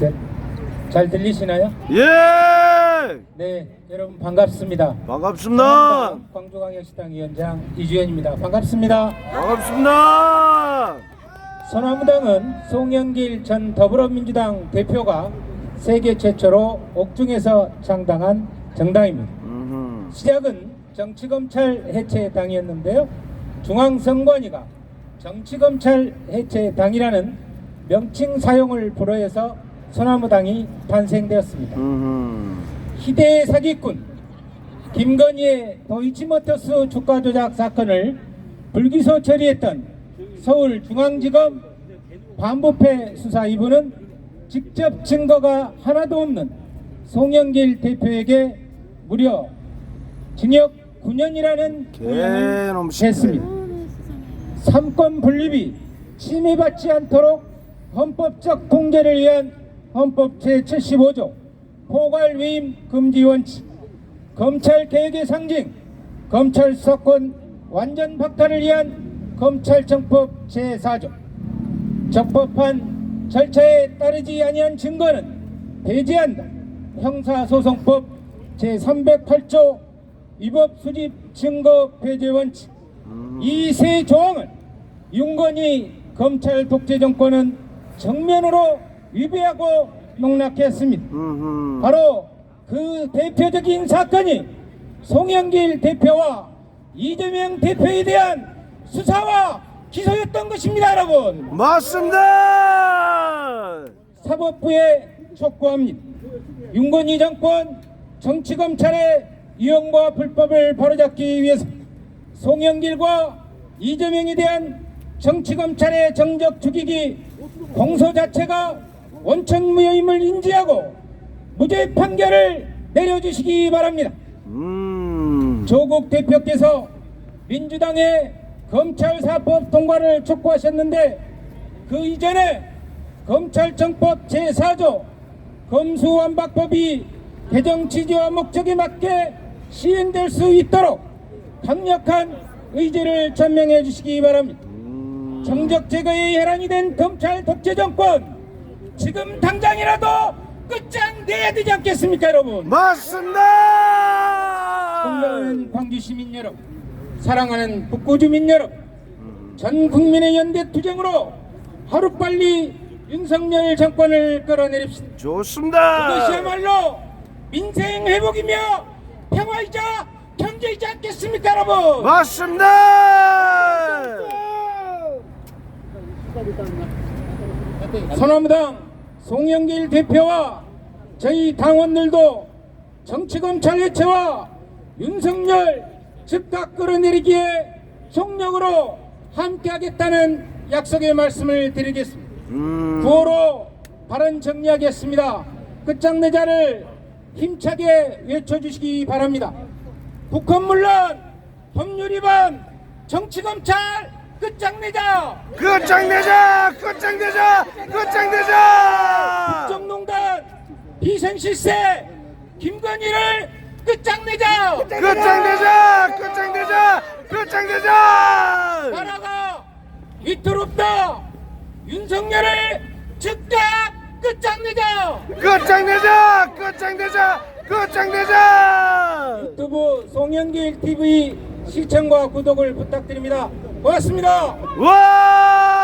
셋. 잘 들리시나요? 예! 네, 여러분 반갑습니다. 반갑습니다. 광주광역시당 위원장 이주연입니다. 반갑습니다. 반갑습니다. 선화무당은 송영길 전 더불어민주당 대표가 세계 최초로 옥중에서 창당한 정당입니다. 음흠. 시작은 정치검찰 해체 당이었는데요. 중앙선관위가 정치검찰 해체 당이라는 명칭 사용을 불허해서 소나무당이 탄생되었습니다. 음흠. 희대의 사기꾼 김건희의 도이치모터스 주가 조작 사건을 불기소 처리했던 서울중앙지검 반부패 수사 2부는 직접 증거가 하나도 없는 송영길 대표에게 무려 징역 9년이라는 구형을 개놈 했습니다. 삼권 분립이 침해받지 않도록 헌법적 통제를 위한 헌법 제75조 포괄 위임 금지 원칙 검찰 개혁의 상징 검찰 수사권 완전 박탈을 위한 검찰청법 제4조. 적법한 절차에 따르지 아니한 증거는 배제한다. 형사소송법 제308조 위법 수집 증거 배제 원칙. 이 세 조항을 윤건희 검찰 독재 정권은 정면으로 위배하고 농락했습니다. 음흠. 바로 그 대표적인 사건이 송영길 대표와 이재명 대표에 대한 수사와 기소였던 것입니다, 여러분. 맞습니다. 사법부에 촉구합니다. 윤건희 정권 정치검찰의 이용과 불법을 바로잡기 위해서 송영길과 이재명에 대한 정치검찰의 정적 죽이기 공소 자체가 원천무효임을 인지하고 무죄 판결을 내려주시기 바랍니다. 음. 조국 대표께서 민주당의 검찰사법 통과를 촉구하셨는데 그 이전에 검찰청법 제4조 검수완박법이 개정 취지와 목적에 맞게 시행될 수 있도록 강력한 의지를 전명해 주시기 바랍니다. 정적 제거의 혈안이 된 검찰 독재 정권 지금 당장이라도 끝장 내야 되지 않겠습니까 여러분? 맞습니다. 존경하는 광주 시민 여러분, 사랑하는 북구 주민 여러분, 전 국민의 연대 투쟁으로 하루빨리 윤석열 정권을 끌어내립시다. 좋습니다. 그것이야말로 민생 회복이며 평화이자 경제이지 않겠습니까, 여러분? 맞습니다. 선화무당 송영길 대표와 저희 당원들도 정치검찰 해체와 윤석열 즉각 끌어내리기에 총력으로 함께하겠다는 약속의 말씀을 드리겠습니다. 음. 구호로 발언 정리하겠습니다. 끝장내자를 힘차게 외쳐주시기 바랍니다. 북한 물론 법률 위반 정치검찰 끝장내자 끝장내자. 끝장내자. 끝장내자. 비생실세 김건희를 끝장내자 끝장내자. 끝장내자. 끝장내자. 나라가 위태롭다 윤석열을 즉각 끝장내자 끝장내자. 끝장내자. 끝장내자. 유튜브 송영길 TV 시청과 구독을 부탁드립니다 고맙습니다 와!